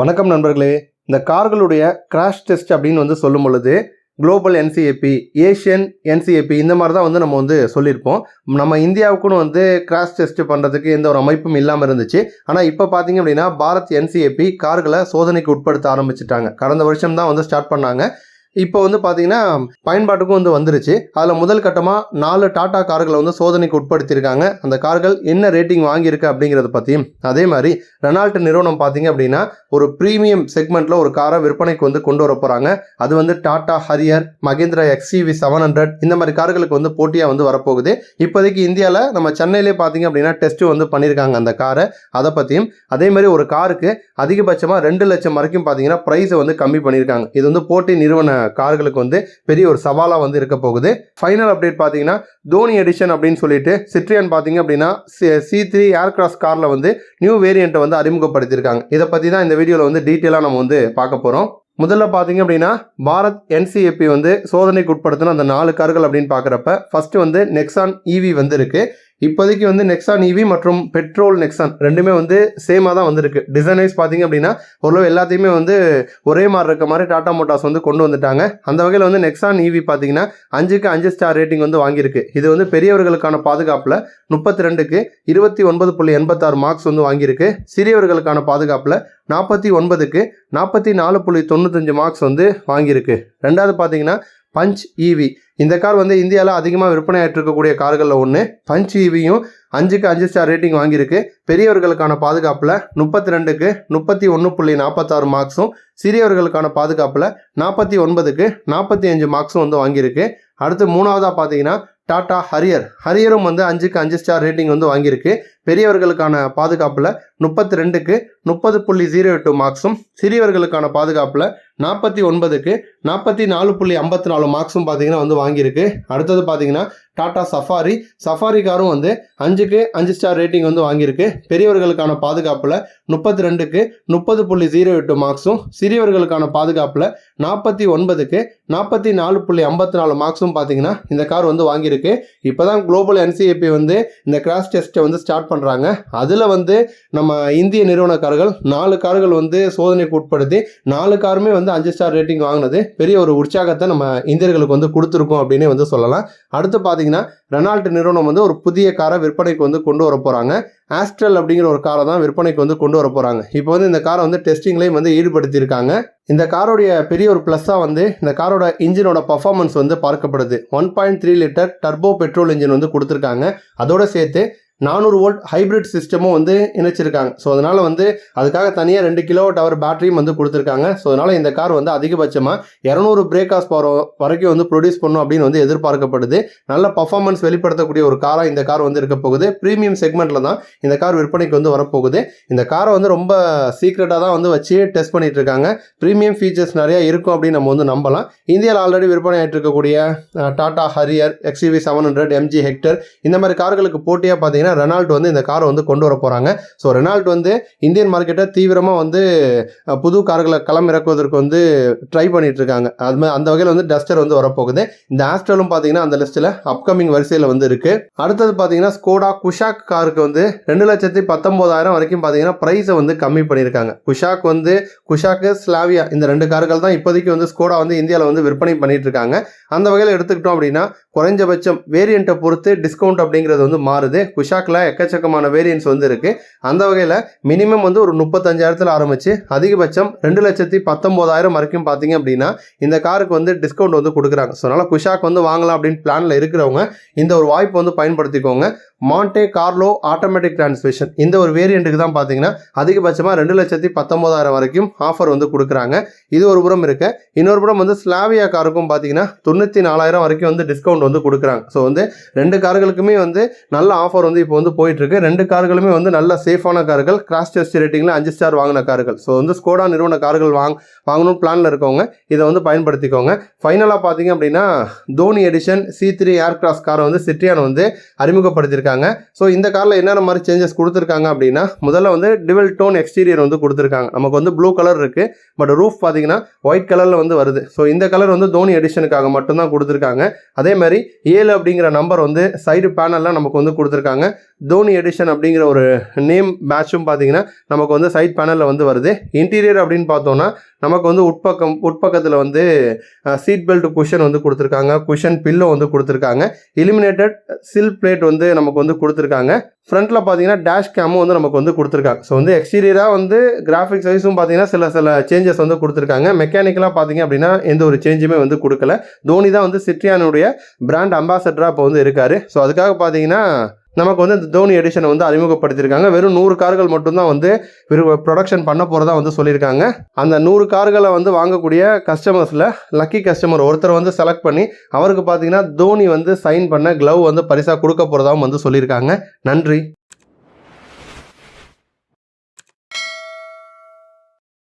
வணக்கம் நண்பர்களே. இந்த கார்களுடைய கிராஷ் டெஸ்ட் அப்படின்னு வந்து சொல்லும் பொழுது குளோபல் என்சிஏபி ஏஷியன் என்சிஏபி இந்த மாதிரி தான் வந்து நம்ம வந்து சொல்லியிருப்போம். நம்ம இந்தியாவுக்குன்னு வந்து கிராஷ் டெஸ்ட் பண்ணுறதுக்கு எந்த ஒரு அமைப்பும் இல்லாமல் இருந்துச்சு. ஆனால் இப்போ பார்த்தீங்க அப்படின்னா பாரத் என்சிஏபி கார்களை சோதனைக்கு உட்படுத்த ஆரம்பிச்சிட்டாங்க. கடந்த வருஷம் தான் வந்து ஸ்டார்ட் பண்ணாங்க. இப்போ வந்து பார்த்தீங்கன்னா பயன்பாட்டுக்கும் வந்து வந்துருச்சு. அதில் முதல் கட்டமாக நாலு டாடா கார்களை வந்து சோதனைக்கு உட்படுத்தியிருக்காங்க. அந்த கார்கள் என்ன ரேட்டிங் வாங்கியிருக்கு அப்படிங்கிறத பற்றியும் அதே மாதிரி ரெனால்ட் நிறுவனம் பார்த்தீங்க அப்படின்னா ஒரு ப்ரீமியம் செக்மெண்ட்டில் ஒரு காரை விற்பனைக்கு வந்து கொண்டு வர போகிறாங்க அது வந்து Tata Harrier Mahindra XUV seven hundred இந்த மாதிரி கார்களுக்கு வந்து போட்டியாக வந்து வரப்போகுது. இப்போதைக்கு இந்தியாவில் நம்ம சென்னையிலே பார்த்தீங்க அப்படின்னா டெஸ்ட்டு வந்து பண்ணியிருக்காங்க அந்த காரை. அதை பற்றியும் அதே மாதிரி ஒரு காருக்கு அதிகபட்சமாக ரெண்டு லட்சம் வரைக்கும் பார்த்தீங்கன்னா ப்ரைஸை வந்து கம்மி பண்ணியிருக்காங்க. இது வந்து போட்டி நிறுவன கார்களுக்கு வந்து பெரிய ஒரு சவாலாக வந்து இருக்க போகுது. ஃபைனல் அப்டேட் பார்த்தீங்கன்னா தோனி எடிஷன் அப்படின்னு சொல்லிட்டு சிட்ரியன் பார்த்தீங்க அப்படின்னா சி த்ரீ ஏர்கிராஸ் காரில் வந்து நியூ வேரியண்ட்டை வந்து அறிமுகப்படுத்தியிருக்காங்க. இதை பற்றி தான் இந்த வீடியோவில் வந்து டீட்டெயிலாக நம்ம வந்து பார்க்க போகிறோம் முதல்ல பார்த்தீங்க அப்படின்னா பாரத் என்சிஏபி வந்து சோதனைக்கு உட்படுத்தின அந்த நாலு கார்கள் அப்படின்னு பார்க்குறப்ப ஃபர்ஸ்ட் வந்து நெக்ஸான் ஈவி வந்து இருக்குது இப்போதைக்கு வந்து நெக்ஸான் இவி மற்றும் பெட்ரோல் நெக்ஸான் ரெண்டுமே வந்து சேமாக தான் வந்திருக்கு. டிசைன் வைஸ் பார்த்தீங்க அப்படின்னா ஓரளவு எல்லாத்தையுமே வந்து ஒரே மாதிரி இருக்க மாதிரி டாடா மோட்டார்ஸ் வந்து கொண்டு வந்துட்டாங்க. அந்த வகையில் வந்து நெக்ஸான் இவி பார்த்தீங்கன்னா அஞ்சுக்கு அஞ்சு ஸ்டார் ரேட்டிங் வந்து வாங்கியிருக்கு. இது வந்து பெரியவர்களுக்கான பாதுகாப்பில் முப்பத்தி ரெண்டுக்கு இருபத்தி ஒன்பது புள்ளி எண்பத்தாறு மார்க்ஸ் வந்து வாங்கியிருக்கு. சிறியவர்களுக்கான பாதுகாப்பில் நாற்பத்தி ஒன்பதுக்கு நாற்பத்தி நாலு புள்ளி தொண்ணூத்தஞ்சு மார்க்ஸ் வந்து வாங்கியிருக்கு. ரெண்டாவது பார்த்தீங்கன்னா பஞ்ச் ஈவி இந்த கார் வந்து இந்தியாவில் அதிகமாக விற்பனை ஆயிட்டிருக்கக்கூடிய கார்களில் ஒன்று பஞ்ச் ஈவியும் அஞ்சுக்கு அஞ்சு ஸ்டார் ரேட்டிங் வாங்கியிருக்கு. பெரியவர்களுக்கான பாதுகாப்பில் முப்பத்தி ரெண்டுக்கு முப்பத்தி ஒன்று புள்ளி நாற்பத்தாறு மார்க்ஸும் சிறியவர்களுக்கான பாதுகாப்பில் நாற்பத்தி ஒன்பதுக்கு நாற்பத்தி அஞ்சு மார்க்ஸும் வந்து வாங்கியிருக்கு. அடுத்து மூணாவதாக பார்த்தீங்கன்னா டாடா ஹரியர். ஹரியரும் வந்து அஞ்சுக்கு அஞ்சு ஸ்டார் ரேட்டிங் வந்து வாங்கியிருக்கு. பெரியவர்களுக்கான பாதுகாப்பில் முப்பத்தி ரெண்டுக்கு முப்பது புள்ளி ஜீரோ எட்டு மார்க்ஸும் சிறியவர்களுக்கான பாதுகாப்பில் நாற்பத்தி ஒன்பதுக்கு நாற்பத்தி நாலு புள்ளி ஐம்பத்தி நாலு மார்க்ஸும் பார்த்தீங்கன்னா வந்து வாங்கியிருக்கு. அடுத்தது பார்த்தீங்கன்னா டாடா சஃபாரி. சஃபாரி காரும் வந்து அஞ்சுக்கு அஞ்சு ஸ்டார் ரேட்டிங் வந்து வாங்கியிருக்கு. பெரியவர்களுக்கான பாதுகாப்பில் முப்பத்தி ரெண்டுக்கு முப்பது புள்ளி ஜீரோ எட்டு மார்க்ஸும் சிறியவர்களுக்கான பாதுகாப்பில் நாற்பத்தி ஒன்பதுக்கு நாற்பத்தி நாலு புள்ளி ஐம்பத்தி நாலு மார்க்ஸும் பார்த்தீங்கன்னா இந்த கார் வந்து வாங்கியிருக்கு. இப்போ தான் குளோபல் என்சிஏபி வந்து இந்த கிராஷ் டெஸ்ட்டை வந்து ஸ்டார்ட் பண்ணுறாங்க அதில் வந்து நம்ம இந்திய நிறுவன கார்கள் நாலு கார்கள் வந்து சோதனைக்கு உட்படுத்தி நாலு காருமே வந்து அஞ்சு ஸ்டார் ரேட்டிங் வாங்கினது. பெரிய ஒரு உற்சாகத்தை நம்ம இந்தியர்களுக்கு வந்து கொடுத்துருக்கோம் அப்படின்னே வந்து சொல்லலாம். அடுத்து பார்த்தீங்கன்னா ரெனால்ட் நிறுவனம் வந்து ஒரு புதிய காரை விற்பனைக்கு வந்து கொண்டு வர போகிறாங்க ஆஸ்ட்ரல் அப்படிங்கிற ஒரு காரை தான் விற்பனைக்கு வந்து கொண்டு வர போகிறாங்க இப்போ வந்து இந்த காரை வந்து டெஸ்டிங்லேயும் வந்து ஈடுபடுத்தியிருக்காங்க. இந்த காரோடைய பெரிய ஒரு ப்ளஸ்ஸாக வந்து இந்த காரோட இன்ஜினோட பர்ஃபார்மன்ஸ் வந்து பார்க்கப்படுது. One point three litre turbo petrol engine வந்து கொடுத்துருக்காங்க. அதோட சேர்த்து நானூறு வோல்ட் ஹைப்ரிட் சிஸ்டமும் வந்து இணைச்சிருக்காங்க. ஸோ அதனால் வந்து அதுக்காக தனியாக ரெண்டு கிலோ டவர் பேட்டரியும் வந்து கொடுத்துருக்காங்க. ஸோ அதனால் இந்த கார் வந்து அதிகபட்சமாக இரநூறு பிரேக்காஸ் போகிற வரைக்கும் வந்து ப்ரொடியூஸ் பண்ணும் அப்படின்னு வந்து எதிர்பார்க்கப்படுது. நல்ல பர்ஃபார்மன்ஸ் வெளிப்படுத்தக்கூடிய ஒரு காராக இந்த கார் வந்து இருக்க போகுது. ப்ரீமியம் செக்மெண்ட்டில் தான் இந்த கார் விற்பனைக்கு வந்து வரப்போகுது. இந்த காரை வந்து ரொம்ப சீக்ரெட்டாக தான் வந்து வச்சு டெஸ்ட் பண்ணிட்டு இருக்காங்க. ப்ரீமியம் ஃபீச்சர்ஸ் நிறைய இருக்கும் அப்படின்னு நம்ம வந்து நம்பலாம். இந்தியாவில் ஆல்ரெடி விற்பனை ஆகிட்டு இருக்கக்கூடிய Tata Harrier XUV seven hundred MG Hector இந்த மாதிரி கார்களுக்கு போட்டியாக பார்த்தீங்கன்னா ரெனால்ட் வந்து இந்த காரை வந்து கொண்டு வர போகிறாங்க ஸோ ரெனால்ட் வந்து இந்தியன் மார்க்கெட்டை தீவிரமாக வந்து புது கார்களை களம் இறக்குவதற்கு வந்து ட்ரை பண்ணிட்டு இருக்காங்க. அது மாதிரி அந்த வகையில் வந்து டஸ்டர் வந்து வரப்போகுது. இந்த ஆஸ்ட்ரலும் பார்த்தீங்கன்னா அந்த லிஸ்ட்டில் அப்கமிங் வரிசையில் வந்து இருக்கு. அடுத்தது பார்த்தீங்கன்னா ஸ்கோடா குஷாக் காருக்கு வந்து ரெண்டு லட்சத்தி பத்தொம்போதாயிரம் வரைக்கும் பார்த்தீங்கன்னா ப்ரைஸை வந்து கம்மி பண்ணியிருக்காங்க. குஷாக் வந்து குஷாக்கு ஸ்லாவியா இந்த ரெண்டு கார்கள் தான் இப்போதைக்கு வந்து ஸ்கோடா வந்து இந்தியாவில் வந்து விற்பனை பண்ணிட்டு இருக்காங்க. அந்த வகையில் எடுத்துக்கிட்டோம் அப்படின்னா குறைஞ்சபட்சம் வேரியண்ட்டை பொறுத்து டிஸ்கவுண்ட் அப்படிங்கிறது வந்து மாறுது. குஷாக்கில் எக்கச்சக்கமான வேரியன்ட்ஸ் வந்து இருக்குது அந்த வகையில் மினிமம் வந்து ஒரு முப்பத்தஞ்சாயிரத்தில் ஆரம்பித்து அதிகபட்சம் ரெண்டு லட்சத்தி பத்தொம்போதாயிரம் வரைக்கும் பார்த்தீங்க அப்படின்னா இந்த காருக்கு வந்து டிஸ்கவுண்ட் வந்து கொடுக்குறாங்க. ஸோ அதனால் குஷாக் வந்து வாங்கலாம் அப்படின்னு பிளானில் இருக்கிறவங்க இந்த ஒரு வாய்ப்பு வந்து பயன்படுத்திக்கோங்க. மாண்டே கார்லோ ஆட்டோமேட்டிக் டிரான்ஸ்மிஷன் இந்த ஒரு வேரியண்ட்டுக்கு தான் பார்த்தீங்கன்னா அதிகபட்சமாக ரெண்டு லட்சத்தி பத்தொம்போதாயிரம் வரைக்கும் ஆஃபர் வந்து கொடுக்குறாங்க. இது ஒரு புறம் இருக்க. இன்னொரு புறம் வந்து ஸ்லாவியா காருக்கும் பார்த்தீங்கன்னா தொண்ணூற்றி நாலாயிரம் வரைக்கும் வந்து டிஸ்கவுண்ட் வந்து கொடுக்குறாங்க. ஸோ வந்து ரெண்டு கார்களுக்குமே வந்து நல்ல ஆஃபர் வந்து இப்போ வந்து போயிட்டுருக்கு ரெண்டு கார்களுமே வந்து நல்ல சேஃபான கார்கள் கிராஸ் டெஸ்ட் ரேட்டிங்கில் அஞ்சு ஸ்டார் வாங்கின கார்கள் ஸோ வந்து ஸ்கோடா நிறுவன கார்கள் வாங் வாங்கணும் பிளானில் இருக்கவங்க இதை வந்து பயன்படுத்திக்கோங்க. ஃபைனலாக பார்த்தீங்க அப்படின்னா Dhoni edition C three Aircross காரை வந்து சிட்ரியான் வந்து அறிமுகப்படுத்தியிருக்காங்க. கொடுத்துருக்காங்க. ஸோ இந்த காரில் என்னென்ன மாதிரி சேஞ்சஸ் கொடுத்துருக்காங்க அப்படின்னா முதல்ல வந்து டிவல் டோன் எக்ஸ்டீரியர் வந்து கொடுத்துருக்காங்க. நமக்கு வந்து ப்ளூ கலர் இருக்குது பட் ரூஃப் பார்த்தீங்கன்னா ஒயிட் கலரில் வந்து வருது. ஸோ இந்த கலர் வந்து தோனி எடிஷனுக்காக மட்டும்தான் கொடுத்துருக்காங்க. அதே மாதிரி ஏழு அப்படிங்கிற நம்பர் வந்து சைடு பேனல்லாம் நமக்கு வந்து கொடுத்துருக்காங்க. தோனி எடிஷன் அப்படிங்கிற ஒரு நேம் மேட்சும் பார்த்தீங்கன்னா நமக்கு வந்து சைட் பேனலில் வந்து வருது. இன்டீரியர் அப்படின்னு பார்த்தோன்னா நமக்கு வந்து உட்பக்கம் உட்பக்கத்தில் வந்து சீட் பெல்ட் குஷன் வந்து கொடுத்துருக்காங்க. குஷன் பில்லோ வந்து கொடுத்துருக்காங்க. இலிமினேட்டட் சில் பிளேட் வந்து நமக்கு வந்து கொடுத்துருக்காங்க. ஃப்ரண்ட்டில் பார்த்தீங்கன்னா டேஷ் கேமும் வந்து நமக்கு வந்து கொடுத்துருக்காங்க. ஸோ வந்து எக்ஸ்டீரியராக வந்து கிராஃபிக்ஸ் வைஸும் பார்த்தீங்கன்னா சில சில சேஞ்சஸ் வந்து கொடுத்துருக்காங்க. மெக்கானிக்கலாக பார்த்தீங்க அப்படின்னா எந்த ஒரு சேஞ்சுமே வந்து கொடுக்கல. தோனி தான் வந்து சிட்ரியானுடைய பிராண்ட் அம்பாசடராக இப்போ வந்து இருக்கார். ஸோ அதுக்காக பார்த்தீங்கன்னா நமக்கு வந்து இந்த தோனி எடிஷனை வந்து அறிமுகப்படுத்தியிருக்காங்க. வெறும் நூறு கார்கள் மட்டும்தான் வந்து ப்ரொடக்ஷன் பண்ண போகிறதா வந்து சொல்லியிருக்காங்க. அந்த நூறு கார்களை வந்து வாங்கக்கூடிய கஸ்டமர்ஸில் லக்கி கஸ்டமர் ஒருத்தர் வந்து செலக்ட் பண்ணி அவருக்கு பார்த்தீங்கன்னா தோனி வந்து சைன் பண்ண க்ளவ் வந்து பரிசாக கொடுக்க போகிறதாவும் வந்து சொல்லியிருக்காங்க. நன்றி.